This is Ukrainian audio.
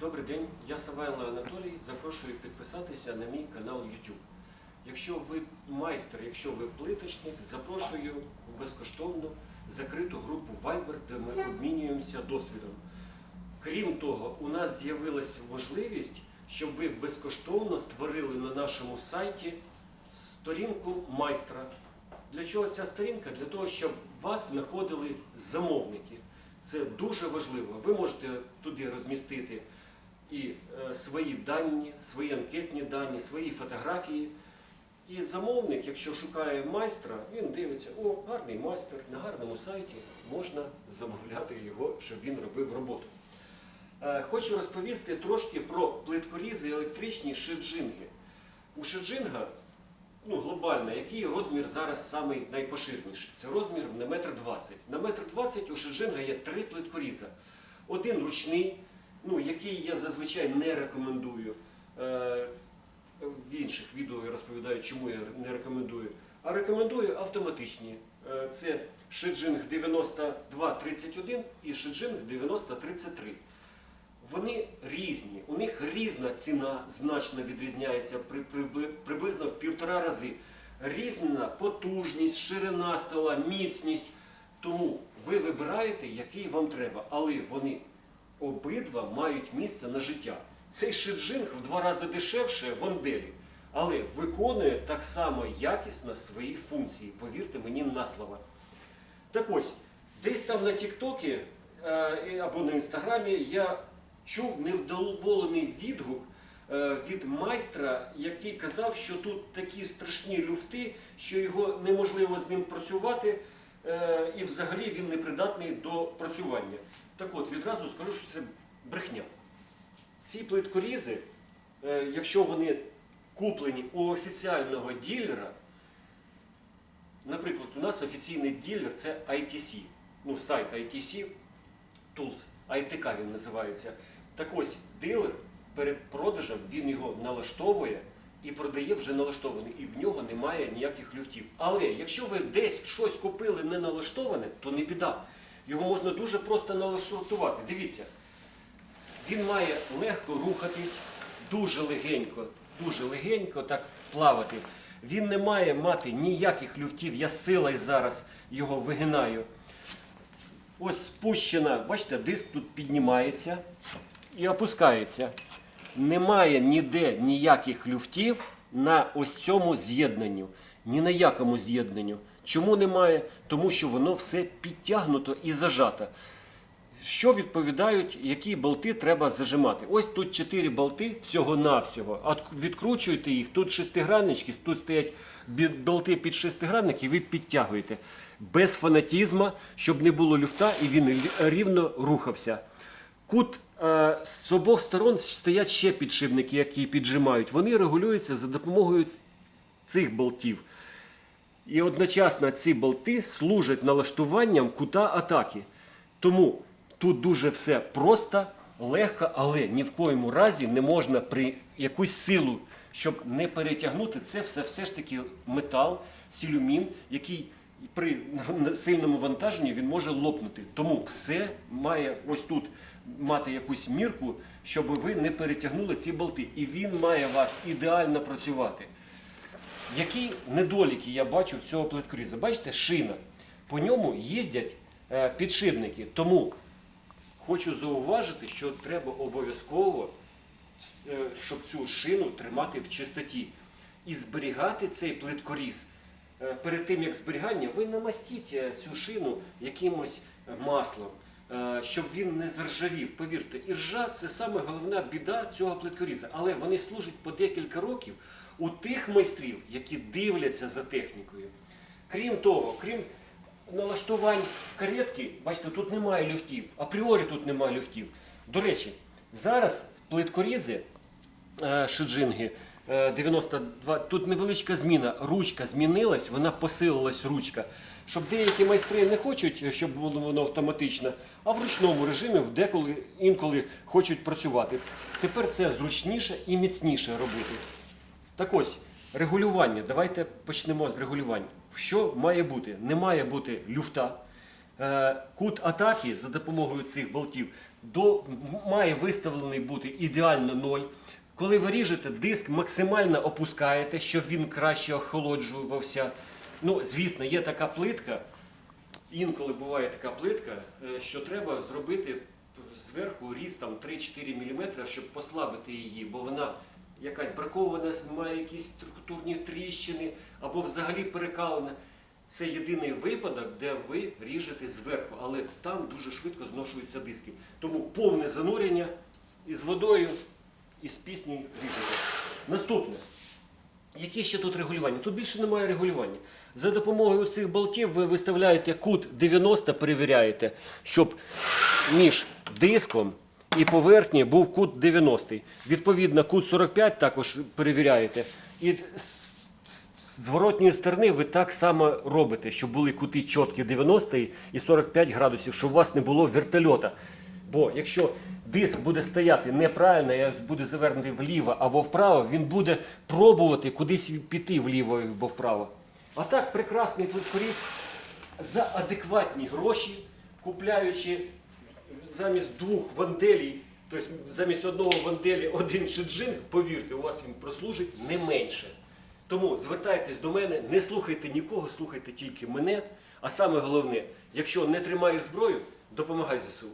Добрий день, я Савайло Анатолій. Запрошую підписатися на мій канал YouTube. Якщо ви майстер, якщо ви плиточник, запрошую в безкоштовну закриту групу Viber, де ми обмінюємося досвідом. Крім того, у нас з'явилася можливість, щоб ви безкоштовно створили на нашому сайті сторінку майстра. Для чого ця сторінка? Для того, щоб вас знаходили замовники. Це дуже важливо. Ви можете туди розмістити і е, свої дані, свої анкетні дані, свої фотографії. І замовник, якщо шукає майстра, він дивиться, о, гарний майстер, на гарному сайті можна замовляти його, щоб він робив роботу. Е, Хочу розповісти трошки про плиткорізи електричні шиджинги. У шиджинга ну, глобально, який розмір зараз самий найпоширеніший? Це розмір на метр двадцять. На метр двадцять у шиджинга є три плиткоріза. Один ручний, ну, який я зазвичай не рекомендую. Е, В інших відео я розповідаю, чому я не рекомендую. А рекомендую автоматичні. Е, Це шиджинг 9231 і шиджинг 9033. Вони різні, у них різна ціна значно відрізняється при, прибли- приблизно в півтора рази. Різна потужність, ширина стола, міцність. Тому ви вибираєте, який вам треба, але вони обидва мають місце на життя. Цей шиджинг в два рази дешевше в Анделі, але виконує так само якісно свої функції. Повірте мені на слово. Так ось, десь там на Тіктокі е, або на інстаграмі я чув невдоволений відгук е, від майстра, який казав, що тут такі страшні люфти, що його неможливо з ним працювати, і взагалі він непридатний до працювання. Так от, відразу скажу, що це брехня. Ці плиткорізи, е, якщо вони куплені у офіціального ділера, Наприклад, у нас офіційний ділер це ITC, ну, сайт ITC Tools, ITK він називається. Так ось, дилер перед продажем він його налаштовує і продає вже налаштований, і в нього немає ніяких люфтів. Але якщо ви десь щось купили не налаштоване, то не біда. Його можна дуже просто налаштувати. Дивіться, він має легко рухатись, дуже легенько, дуже легенько так плавати. Він не має мати ніяких люфтів. Я силою зараз його вигинаю. Ось спущена, бачите, диск тут піднімається і опускається. Немає ніде ніяких люфтів на ось цьому з'єднанню. Ні на якому з'єднанню. Чому немає? Тому що воно все підтягнуто і зажато. Що відповідають, які болти треба зажимати? Ось тут 4 болти всього-навсього. От відкручуєте їх, тут шестиграннички, тут стоять болти під шестигранники, ви підтягуєте. Без фанатізму, щоб не було люфта і він рівно рухався. Кут з обох сторон стоять ще підшипники, які піджимають. Вони регулюються за допомогою цих болтів. І одночасно ці болти служать налаштуванням кута атаки. Тому тут дуже все просто, легко, але ні в коєму разі не можна при якусь силу, щоб не перетягнути, це все, все ж таки метал, сілюмін, який при сильному вантаженні він може лопнути. Тому все має ось тут мати якусь мірку, щоб ви не перетягнули ці болти. І він має вас ідеально працювати. Які недоліки я бачу в цього плиткоріза? Бачите, шина. По ньому їздять е, підшипники. Тому хочу зауважити, що треба обов'язково, е, щоб цю шину тримати в чистоті і зберігати цей плиткоріз. Е, Перед тим як зберігання, ви намастіть е, цю шину якимось е, маслом, щоб він не заржавів. Повірте, і ржа це саме головна біда цього плиткоріза. Але вони служать по декілька років у тих майстрів, які дивляться за технікою. Крім того, крім налаштувань каретки, бачите, тут немає люфтів, апріорі тут немає люфтів. До речі, зараз плиткорізи шиджинги 92, тут невеличка зміна. Ручка змінилась, вона посилилась ручка. Щоб деякі майстри не хочуть, щоб було воно автоматично, а в ручному режимі деколи інколи хочуть працювати. Тепер це зручніше і міцніше робити. Так ось, регулювання. Давайте почнемо з регулювання. Що має бути? Не має бути люфта, е, кут атаки за допомогою цих болтів до, має виставлений бути ідеально 0. Коли ви ріжете, диск максимально опускаєте, щоб він краще охолоджувався. Ну, звісно, є така плитка, інколи буває така плитка, е, що треба зробити зверху різ там 3-4 мм, щоб послабити її, бо вона якась бракована, має якісь структурні тріщини або взагалі перекалена. Це єдиний випадок, де ви ріжете зверху, але там дуже швидко зношуються диски. Тому повне занурення із водою, і з пісні ріжете. Наступне. Які ще тут регулювання? Тут більше немає регулювання. За допомогою цих болтів ви виставляєте кут 90, перевіряєте, щоб між диском і поверхні був кут 90. Відповідно, кут 45 також перевіряєте. І з зворотньої сторони ви так само робите, щоб були кути чіткі 90 і 45 градусів, щоб у вас не було вертольота. Бо якщо диск буде стояти неправильно, і буде завернутий вліво або вправо, він буде пробувати кудись піти вліво або вправо. А так прекрасний тут коріс за адекватні гроші, купляючи замість двох ванделій, тобто замість одного ванделі один шиджинг, повірте, у вас він прослужить не менше. Тому звертайтесь до мене, не слухайте нікого, слухайте тільки мене. А саме головне, якщо не тримаєш зброю, допомагай ЗСУ.